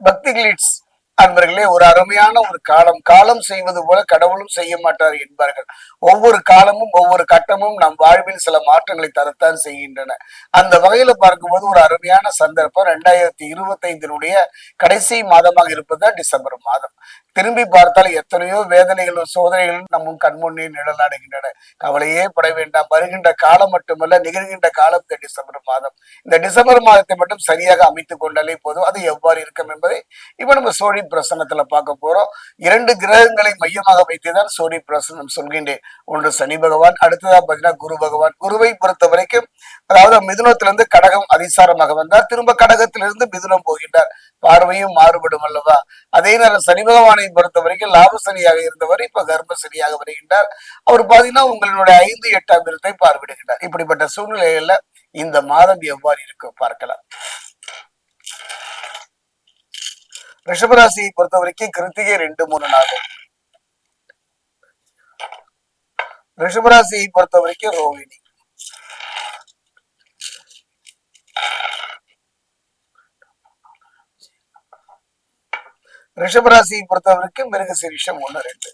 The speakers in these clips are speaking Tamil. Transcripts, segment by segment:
பக்தி கிளீட்ஸ் அன்பர்களே ஒரு அருமையான ஒரு காலம். காலம் செய்வது போல கடவுளும் செய்ய மாட்டார் என்பார்கள். ஒவ்வொரு காலமும் ஒவ்வொரு கட்டமும் நம் வாழ்வில் சில மாற்றங்களை தரத்தான் செய்கின்றன. அந்த வகையில பார்க்கும்போது ஒரு அருமையான சந்தர்ப்பம். ரெண்டாயிரத்தி இருபத்தைந்தினுடைய கடைசி மாதமாக இருப்பதுதான் டிசம்பர் மாதம். திரும்பி பார்த்தால் எத்தனையோ வேதனைகளும் சோதனைகளும் நம் கண்முன்னே நிழலாடுகின்றன. கவலையே பட வேண்டாம். வருகின்ற காலம் மட்டுமல்ல நிகழ்கின்ற காலம் இந்த டிசம்பர் மாதம். இந்த டிசம்பர் மாதத்தை மட்டும் சரியாக அமைத்துக் கொண்டாலே போதும். அது எவ்வாறு இருக்கும் என்பதை இப்ப நம்ம சோழி பிரசனத்துல பார்க்க போறோம். இரண்டு கிரகங்களை மையமாக வைத்துதான் சோழி பிரசனம் சொல்கின்றேன். ஒன்று சனி பகவான் அடுத்ததா பாத்தீங்கன்னா குரு பகவான். குருவை பொறுத்த வரைக்கும் அதாவது மிதுனத்திலிருந்து கடகம் அதிசாரமாக வந்தார். திரும்ப கடகத்திலிருந்து மிதுனம் போகின்றார். பார்வையும் மாறுபடும் அல்லவா? அதே நேரம் சனி பகவானை பொறுத்த வரைக்கும் லாப சனியாக இருந்தவர் இப்ப கர்ப்ப சனியாக வருகின்றார். அவர் பாத்தீங்கன்னா உங்களுடைய ஐந்து எட்டாம் இடத்தை பார்வையிடுகின்றார். இப்படிப்பட்ட சூழ்நிலைகள்ல இந்த மாதம் எவ்வாறு இருக்கும் பார்க்கலாம். ரிஷபராசியை பொறுத்த வரைக்கும் கிருத்திகை ரெண்டு மூணு நாள் ரிஷபராசியை பொறுத்த வரைக்கும் ரோஹிணி ரிஷபராசியை பொறுத்தவரைக்கும் மிருகசீரிஷம் ஒன்று ரெண்டு.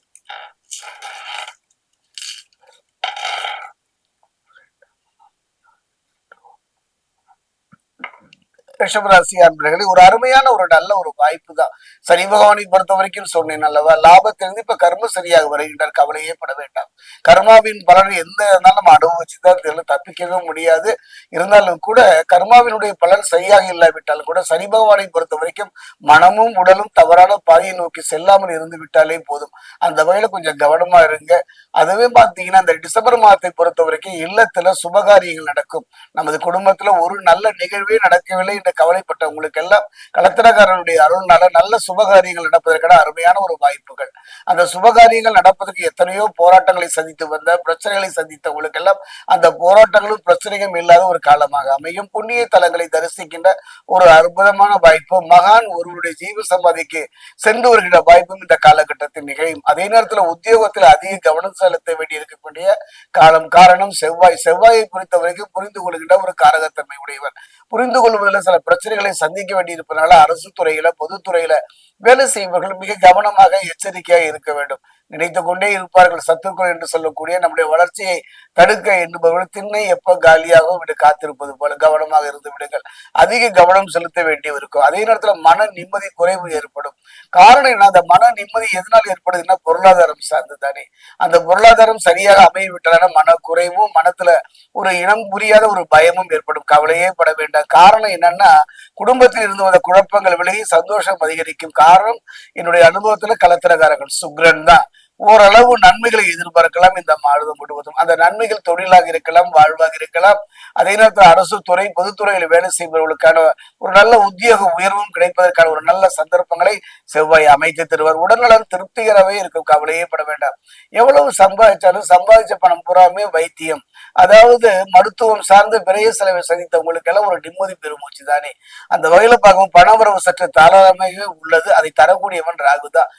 ரிஷபராசி அன்பர்களே ஒரு அருமையான ஒரு நல்ல ஒரு வாய்ப்பு தான் சனி பகவானை பொறுத்த வரைக்கும் சொன்னேன் அல்லவா லாபத்திலிருந்து இப்ப கர்ம சரியாக வருகின்றார் கவலையே பட வேண்டாம். கர்மாவின் பலன் எந்த இருந்தாலும் நம்ம அனுபவிச்சுதான் தெரியல தப்பிக்கவே முடியாது. இருந்தாலும் கூட கர்மாவினுடைய பலன் சரியாக இல்லாவிட்டாலும் கூட சனி பகவானை பொறுத்த வரைக்கும் மனமும் உடலும் தவறான பாதையை நோக்கி செல்லாமல் இருந்து விட்டாலே போதும். அந்த வகையில கொஞ்சம் கவனமா இருங்க. அதுவே பாத்தீங்கன்னா இந்த டிசம்பர் மாதத்தை பொறுத்த வரைக்கும் இல்லத்துல சுபகாரியங்கள் நடக்கும். நமது குடும்பத்துல ஒரு நல்ல நிகழ்வே நடக்கவில்லை என்று கவலைப்பட்ட உங்களுக்கு எல்லாம் கலத்திரக்காரனுடைய அருள்னால நல்ல சுபகாரியங்கள் நடப்பதற்கான அருமையான ஒரு வாய்ப்புகள். அந்த சுபகாரியங்கள் நடப்பதற்கு எத்தனையோ போராட்டங்களை சந்தித்து வந்த பிரச்சனைகளை சந்தித்த உங்களுக்கு எல்லாம் அந்த போராட்டங்களும் பிரச்சனைகளும் இல்லாத ஒரு காலமாக அமையும். புண்ணிய தலங்களை தரிசிக்கின்ற ஒரு அற்புதமான வாய்ப்பு மகான் ஒருவருடைய ஜீவ சமாதிக்கு சென்று வருகின்ற வாய்ப்பும் இந்த காலகட்டத்தில் நிகழும். அதே நேரத்தில் உத்தியோகத்தில் அதிக கவனம் செலுத்த வேண்டி இருக்கக்கூடிய காலம் காரணம் செவ்வாய். செவ்வாயை குறித்த வரைக்கும் புரிந்து கொள்கின்ற ஒரு காரகத்தன்மை உடையவர். புரிந்து கொள்வதில் சில பிரச்சனைகளை சந்திக்க வேண்டியிருப்பதனால அரசு துறையில பொதுத்துறையில வேலை செய்பவர்கள் மிக கவனமாக எச்சரிக்கையாக இருக்க வேண்டும். நினைத்து கொண்டே இருப்பார்கள் சத்துக்கள் என்று சொல்லக்கூடிய நம்முடைய வளர்ச்சியை தடுக்க என்பவர்கள் திண்ணை எப்ப காலியாகவும் விட காத்திருப்பது போல கவனமாக இருந்து விடுங்கள். அதிக கவனம் செலுத்த வேண்டி இருக்கும் அதே நேரத்துல மன நிம்மதி குறைவு ஏற்படும். காரணம் என்ன? அந்த மன நிம்மதி எதனால் ஏற்படுதுன்னா பொருளாதாரம் சார்ந்து தானே அந்த பொருளாதாரம் சரியாக அமைய விட்டதான மன குறைவும் மனத்துல ஒரு இனம் புரியாத ஒரு பயமும் ஏற்படும். கவலையே பட வேண்டாம். காரணம் என்னன்னா குடும்பத்தில் இருந்து வந்த குழப்பங்கள் விலகி சந்தோஷம் அதிகரிக்கும். காரணம் என்னுடைய அனுபவத்துல கலத்திரகாரர்கள் சுக்ரன் தான். ஓரளவு நன்மைகளை எதிர்பார்க்கலாம். இந்த மாதம் முழுவதும் அந்த நன்மைகள் தொழிலாக இருக்கலாம் வாழ்வாக இருக்கலாம். அதே நேரத்தில் அரசு துறை பொதுத்துறையில் வேலை செய்பவர்களுக்கான ஒரு நல்ல உத்தியோக உயர்வும் கிடைப்பதற்கான ஒரு நல்ல சந்தர்ப்பங்களை செவ்வாய் அமைத்து தருவார். உடல்நலம் திருப்திகரவே இருக்கும். கவலையே பட வேண்டாம். எவ்வளவு சம்பாதிச்சாலும் சம்பாதிச்ச பணம் பூராமே வைத்தியம். அதாவது மருத்துவம் சார்ந்த பிறைய செலவை சந்தித்தவங்களுக்கு எல்லாம் ஒரு நிம்மதி பெருமூச்சு தானே. அந்த வகையில பார்க்கும் பணவரவு சற்று தாராளமாக உள்ளது. அதை தரக்கூடியவன் ராகுதான்.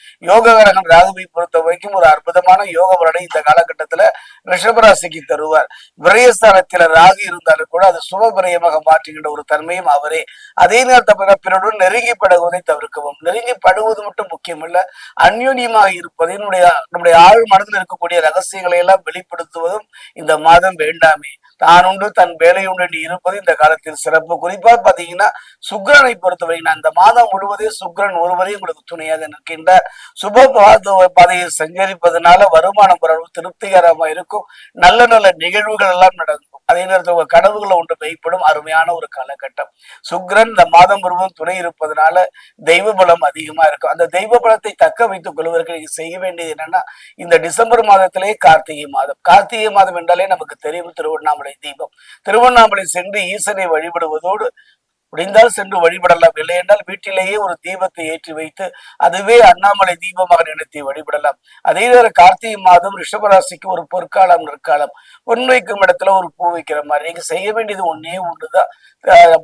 தான் ராகுவை பொறுத்த வரைக்கும் ஒரு அற்புதமான யோக பலனை இந்த காலகட்டத்துல ரிஷபராசிக்கு தருவார். விரயஸ்தானத்துல ராகு இருந்தாலும் கூட அது சுப விரயமாக மாற்றுகின்ற ஒரு தன்மையும் அவரே. அதே நேரத்தை பிறருடன் நெருங்கி படுவதை தவிர்க்கவும் நெருங்கி படுவது மட்டும் முக்கியமல்ல அந்யோன்யமாக இருப்பது நம்முடைய ஆழ் மனதில் இருக்கக்கூடிய ரகசியங்களை எல்லாம் வெளிப்படுத்துவதும் இந்த மாதம் வேண்டாமே. தான் உண்டு தன் வேலை உண்டு இருப்பது இந்த காலத்தில் சிறப்பு. குறிப்பா பாத்தீங்கன்னா சுக்ரனை பொறுத்தவரை அந்த மாதம் முழுவதே சுக்ரன் ஒருவரே உங்களுக்கு துணையாக நிற்கின்ற சுப பாதையை சஞ்சரிப்பதனால வருமானம் ஓரளவு திருப்திகரமா இருக்கும். நல்ல நல்ல நிகழ்வுகள் எல்லாம் நடக்கும். அதே நேரத்தில் உங்க கனவுகளை ஒன்று மெய்ப்படும். அருமையான ஒரு காலகட்டம். சுக்கிரன் இந்த மாதம் முழுவதும் துணை இருப்பதனால தெய்வ பலம் அதிகமா இருக்கும். அந்த தெய்வ பலத்தை தக்க வைத்துக் கொள்வதற்கு நீங்க செய்ய வேண்டியது என்னன்னா இந்த டிசம்பர் மாதத்திலே கார்த்திகை மாதம். கார்த்திகை மாதம் என்றாலே நமக்கு தெரியும் திருவண்ணாமலை தீபம். திருவண்ணாமலை சென்று ஈசனை வழிபடுவதோடு முடிந்தால் சென்று வழிபடலாம். இல்லை என்றால் வீட்டிலேயே ஒரு தீபத்தை ஏற்றி வைத்து அதுவே அண்ணாமலை தீபமாக நினைத்து வழிபடலாம். அதே நேரம் கார்த்திகை மாதம் ரிஷபராசிக்கு ஒரு பொற்காலம் நற்காலம். பொன் வைக்கும் இடத்துல ஒரு பூ வைக்கிற மாதிரி. நீங்க செய்ய வேண்டியது ஒன்னே ஒன்றுதான்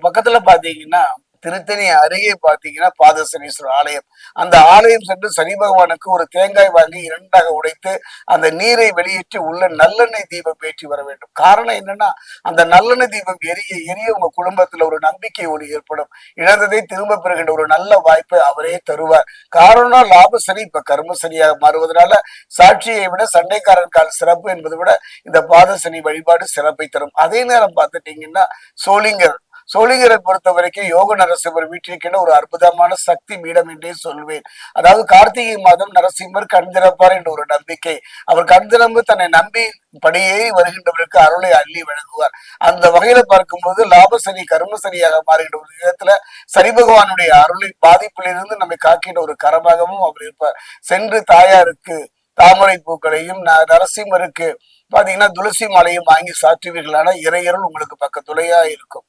பக்கத்துல பாத்தீங்கன்னா திருத்தணி அருகே பார்த்தீங்கன்னா பாதசனீஸ்வரர் ஆலயம். அந்த ஆலயம் சென்று சனி பகவானுக்கு ஒரு தேங்காய் வாங்கி இரண்டாக உடைத்து அந்த நீரை வெளியேற்றி உள்ள நல்லெண்ணெய் தீபம் ஏற்றி வர வேண்டும். காரணம் என்னன்னா அந்த நல்லெண்ணெய் தீபம் எரிய எரிய உங்க குடும்பத்துல ஒரு நம்பிக்கை ஒளி ஏற்படும். இழந்ததை திரும்ப பெறுகின்ற ஒரு நல்ல வாய்ப்பை அவரே தருவார். காரணம் லாப சனி இப்ப கர்ம சரியாக மாறுவதனால சாட்சியை விட சண்டைக்காரன் கால் சிறப்பு என்பதை விட இந்த பாதசனி வழிபாடு சிறப்பை தரும். அதே நேரம் பார்த்துட்டீங்கன்னா சோளிங்கர் சோழிங்கரை பொறுத்த வரைக்கும் யோக நரசிம்மர் வீட்டிற்கென ஒரு அற்புதமான சக்தி பீடம் என்றே சொல்வேன். அதாவது கார்த்திகை மாதம் நரசிம்மர் கண் திறப்பார் என்ற ஒரு நம்பிக்கை. அவர் கண் திறந்து தன்னை நம்பி படியே வருகின்றவருக்கு அருளை அள்ளி வழங்குவார். அந்த வகையில பார்க்கும்போது லாபசனி கர்மசனியாக மாறுகின்ற ஒரு விதத்துல சனி பகவானுடைய அருளை பாதிப்பிலிருந்து நம்மை காக்கின்ற ஒரு கரமாகவும் அவர் இருப்பார். சென்று தாயாருக்கு தாமரை பூக்களையும் ந- நரசிம்மருக்கு பாத்தீங்கன்னா துளசி மாலையும் வாங்கி சாற்றுவீர்களான இறையருள் உங்களுக்கு பக்கத்துணையா இருக்கும்.